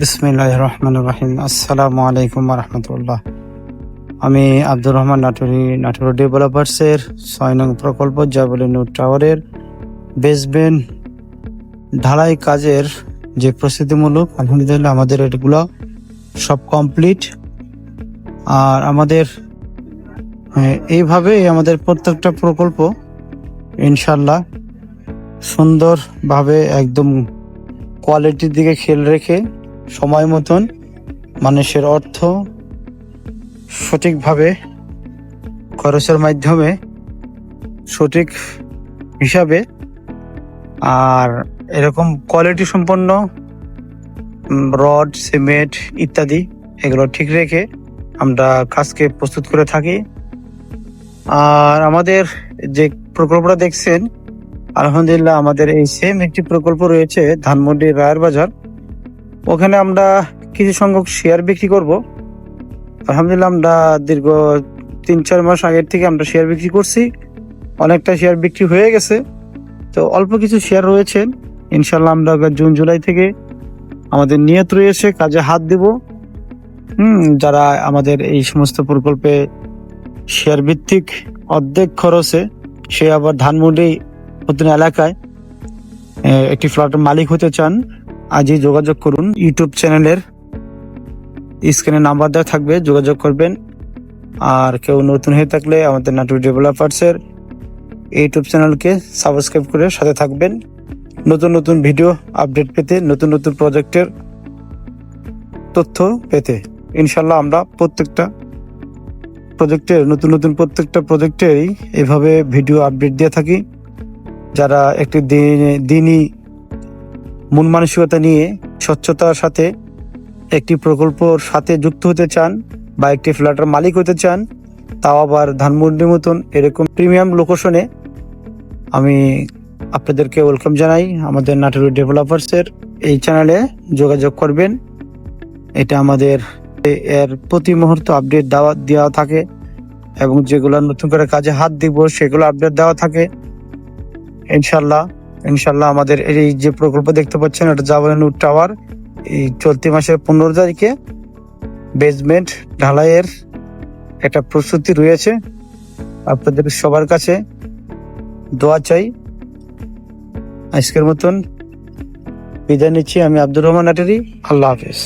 বিসমিল্লাহ রহমান রাহিম আসসালামু আলাইকুম রহমতুল্লাহ আমি আব্দুর রহমান নাটুরি, নাটুর ডেভেলপার্সের ছয় নং প্রকল্প, জাবলিনুর টাওয়ারের বেসবেন ঢালাই কাজের যে প্রস্তুতিমূলক, আলহামদুলিল্লাহ আমাদের এগুলো সব কমপ্লিট আর আমাদের এইভাবে আমাদের প্রত্যেকটা প্রকল্প ইনশাল্লাহ সুন্দরভাবে একদম কোয়ালিটির দিকে খেয়াল রেখে সময় মতন মানুষের অর্থ সঠিকভাবে খরচের মাধ্যমে সঠিক হিসাবে আর এরকম কোয়ালিটি সম্পন্ন রড, সিমেন্ট ইত্যাদি এগুলো ঠিক রেখে আমরা কাজকে প্রস্তুত করে থাকি। আর আমাদের যে প্রকল্পটা দেখছেন, আলহামদুলিল্লাহ আমাদের এই সেম একটি প্রকল্প রয়েছে ধানমন্ডি রায়ের বাজার। ওখানে আমরা কিছু সংখ্যক শেয়ার বিক্রি করব। আলহামদুলিল্লাহ আমরা দীর্ঘ তিন, চার মাস আগের থেকে আমরা শেয়ার বিক্রি করছি। অনেকটা শেয়ার বিক্রি হয়ে গেছে। তো অল্প কিছু শেয়ার রয়েছেন ইনশাল্লাহ আমরা জুন, জুলাই থেকে আমাদের নিয়ত রয়েছে, কাজে হাত দিব। হুম, যারা আমাদের এই সমস্ত প্রকল্পে শেয়ার ভিত্তিক অর্ধেক খরচে, সে আবার ধানমন্ডি নতুন এলাকায় একটি ফ্ল্যাটের মালিক হতে চান আজই যোগাযোগ করুন ইউটিউব চ্যানেলের স্ক্রিনে নাম্বার দেওয়া থাকবে, যোগাযোগ করবেন। আর কেউ নতুন হয়ে থাকলে আমাদের নাটুর ডেভেলপার্সের ইউটিউব চ্যানেলকে সাবস্ক্রাইব করে সাথে থাকবেন। নতুন নতুন ভিডিও আপডেট পেতে, নতুন নতুন প্রজেক্টের তথ্য পেতে। ইনশাল্লাহ আমরা প্রত্যেকটা প্রজেক্টের, নতুন নতুন প্রত্যেকটা প্রজেক্টেরই এভাবে ভিডিও আপডেট দিয়ে থাকি। যারা একটি দিনে- দিনই মন মানসিকতা নিয়ে স্বচ্ছতার সাথে একটি প্রকল্পর সাথে যুক্ত হতে চান বা একটি ফ্ল্যাটের মালিক হতে চান, তাও আবার ধানমন্ডির মতন এরকম প্রিমিয়াম লোকেশনে আমি আপনাদেরকে ওয়েলকাম জানাই আমাদের নাটোর ডেভেলপার্সের এই চ্যানেলে যোগাযোগ করবেন। এটা আমাদের এর প্রতি মুহূর্ত আপডেট দেওয়া দেওয়া থাকে এবং যেগুলো নতুন করে কাজে হাত দিব, সেগুলো আপডেট দেওয়া থাকে। ইনশাল্লাহ ইনশাল্লাহ আমাদের এই যে প্রকল্প দেখতে পাচ্ছেন, এটা জাবানুর টাওয়ার। এই চলতি মাসের পনেরো তারিখে বেসমেন্ট ঢালাইয়ের একটা প্রস্তুতি রয়েছে। আপনাদের সবার কাছে দোয়া চাই। আজকের মতন বিদায় নিচ্ছি, আমি আব্দুর রহমান আটারি আল্লাহ হাফেজ।